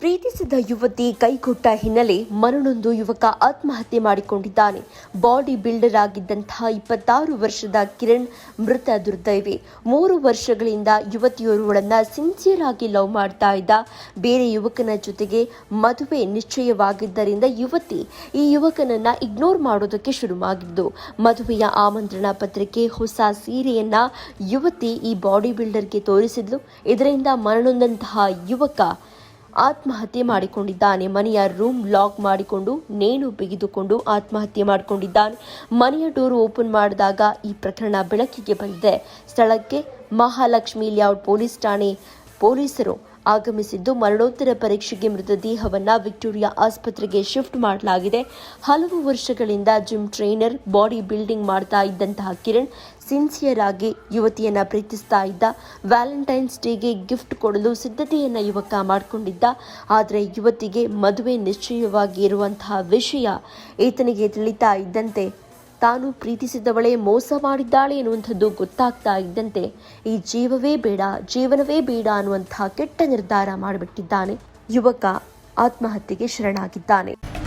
ಪ್ರೀತಿಸಿದ ಯುವತಿ ಕೈಕೊಟ್ಟ ಹಿನ್ನೆಲೆ ಮರಣೊಂದು ಯುವಕ ಆತ್ಮಹತ್ಯೆ ಮಾಡಿಕೊಂಡಿದ್ದಾನೆ. ಬಾಡಿ ಬಿಲ್ಡರ್ ಆಗಿದ್ದಂತಹ ಇಪ್ಪತ್ತಾರು ವರ್ಷದ ಕಿರಣ್ ಮೃತ ದುರ್ದೈವಿ. ಮೂರು ವರ್ಷಗಳಿಂದ ಯುವತಿಯೋರ್ವಳನ್ನ ಸಿನ್ಸಿಯರ್ ಆಗಿ ಲವ್ ಮಾಡ್ತಾ ಇದ್ದ. ಬೇರೆ ಯುವಕನ ಜೊತೆಗೆ ಮದುವೆ ನಿಶ್ಚಯವಾಗಿದ್ದರಿಂದ ಯುವತಿ ಈ ಯುವಕನನ್ನ ಇಗ್ನೋರ್ ಮಾಡೋದಕ್ಕೆ ಶುರುವಾಗಿದ್ದು, ಮದುವೆಯ ಆಮಂತ್ರಣ ಪತ್ರಿಕೆ ಹೊಸ ಸೀರೆಯನ್ನ ಯುವತಿ ಈ ಬಾಡಿ ಬಿಲ್ಡರ್ಗೆ ತೋರಿಸಿದ್ಲು. ಇದರಿಂದ ಮರಣೊಂದಂತಹ ಯುವಕ ಆತ್ಮಹತ್ಯೆ ಮಾಡಿಕೊಂಡಿದ್ದಾನೆ. ಮನೆಯ ರೂಮ್ ಲಾಕ್ ಮಾಡಿಕೊಂಡು ನೇಣು ಬಿಗಿದುಕೊಂಡು ಆತ್ಮಹತ್ಯೆ ಮಾಡಿಕೊಂಡಿದ್ದಾನೆ. ಮನೆಯ ಡೋರ್ ಓಪನ್ ಮಾಡಿದಾಗ ಈ ಪ್ರಕರಣ ಬೆಳಕಿಗೆ ಬಂದಿದೆ. ಸ್ಥಳಕ್ಕೆ ಮಹಾಲಕ್ಷ್ಮಿ ಲೇಔಟ್ ಪೊಲೀಸ್ ಠಾಣೆ ಪೊಲೀಸರು ಆಗಮಿಸಿದ್ದು ಮರಣೋತ್ತರ ಪರೀಕ್ಷೆಗೆ ಮೃತದೇಹವನ್ನು ವಿಕ್ಟೋರಿಯಾ ಆಸ್ಪತ್ರೆಗೆ ಶಿಫ್ಟ್ ಮಾಡಲಾಗಿದೆ. ಹಲವು ವರ್ಷಗಳಿಂದ ಜಿಮ್ ಟ್ರೈನರ್, ಬಾಡಿ ಬಿಲ್ಡಿಂಗ್ ಮಾಡ್ತಾ ಇದ್ದಂತಹ ಕಿರಣ್ ಸಿನ್ಸಿಯರ್ ಆಗಿ ಯುವತಿಯನ್ನು ಪ್ರೀತಿಸ್ತಾ ಇದ್ದ. ವ್ಯಾಲೆಂಟೈನ್ಸ್ ಡೇಗೆ ಗಿಫ್ಟ್ ಕೊಡಲು ಸಿದ್ಧತೆಯನ್ನ ಯುವಕ ಮಾಡಿಕೊಂಡಿದ್ದ. ಆದರೆ ಯುವತಿಗೆ ಮದುವೆ ನಿಶ್ಚಯವಾಗಿ ಇರುವಂತಹ ವಿಷಯ ಈತನಿಗೆ ತಿಳಿತಾ ಇದ್ದಂತೆ ತಾನು ಪ್ರೀತಿಸಿದವಳೇ ಮೋಸ ಮಾಡಿದ್ದಾಳೆ ಎನ್ನುವಂಥದ್ದು ಗೊತ್ತಾಗ್ತಾ ಇದ್ದಂತೆ ಈ ಜೀವವೇ ಬೇಡ, ಜೀವನವೇ ಬೇಡ ಅನ್ನುವಂತಹ ಕೆಟ್ಟ ನಿರ್ಧಾರ ಮಾಡಿಬಿಟ್ಟಿದ್ದಾನೆ. ಯುವಕ ಆತ್ಮಹತ್ಯೆಗೆ ಶರಣಾಗಿದ್ದಾನೆ.